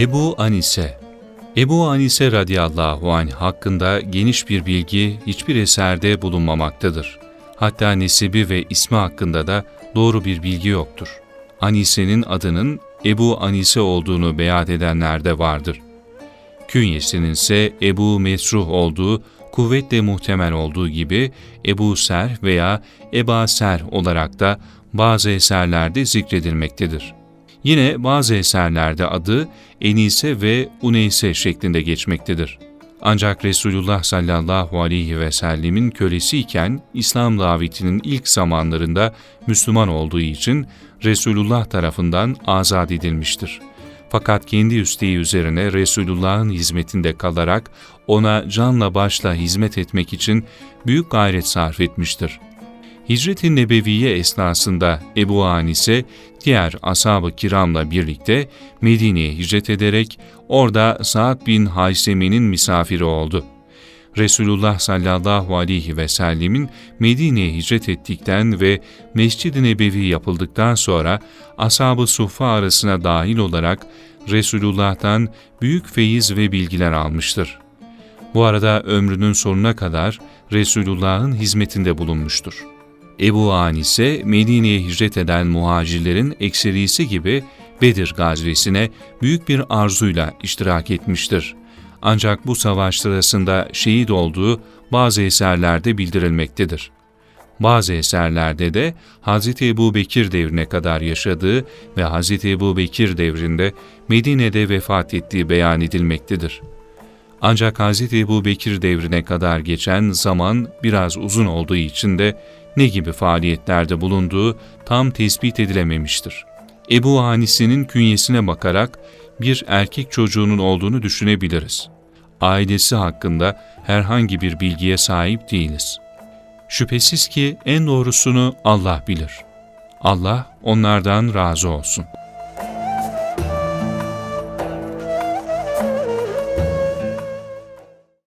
Ebu Anise Ebu Anise radıyallahu anh hakkında geniş bir bilgi hiçbir eserde bulunmamaktadır. Hatta nesibi ve ismi hakkında da doğru bir bilgi yoktur. Anise'nin adının Ebu Anise olduğunu beyan edenler de vardır. Künyesinin ise Ebu Mesruh olduğu kuvvetle muhtemel olduğu gibi Ebu Ser veya Eba Ser olarak da bazı eserlerde zikredilmektedir. Yine bazı eserlerde adı Enise ve Uneyse şeklinde geçmektedir. Ancak Resulullah sallallahu aleyhi ve sellemin kölesiyken İslam davetinin ilk zamanlarında Müslüman olduğu için Resulullah tarafından azat edilmiştir. Fakat kendi isteği üzerine Resulullah'ın hizmetinde kalarak ona canla başla hizmet etmek için büyük gayret sarf etmiştir. Hicret-i Nebeviye esnasında Ebu Anise diğer ashab-ı kiramla birlikte Medine'ye hicret ederek orada Sa'd bin Hayseme'nin misafiri oldu. Resulullah sallallahu aleyhi ve sellemin Medine'ye hicret ettikten ve Mescid-i Nebevi yapıldıktan sonra ashab-ı suffa arasına dahil olarak Resulullah'tan büyük feyiz ve bilgiler almıştır. Bu arada ömrünün sonuna kadar Resulullah'ın hizmetinde bulunmuştur. Ebu Anise, Medine'ye hicret eden muhacirlerin ekserisi gibi Bedir gazvesine büyük bir arzuyla iştirak etmiştir. Ancak bu savaş sırasında şehit olduğu bazı eserlerde bildirilmektedir. Bazı eserlerde de Hz. Ebu Bekir devrine kadar yaşadığı ve Hz. Ebu Bekir devrinde Medine'de vefat ettiği beyan edilmektedir. Ancak Hz. Ebu Bekir devrine kadar geçen zaman biraz uzun olduğu için de ne gibi faaliyetlerde bulunduğu tam tespit edilememiştir. Ebu Hanise'nin künyesine bakarak bir erkek çocuğunun olduğunu düşünebiliriz. Ailesi hakkında herhangi bir bilgiye sahip değiliz. Şüphesiz ki en doğrusunu Allah bilir. Allah onlardan razı olsun.''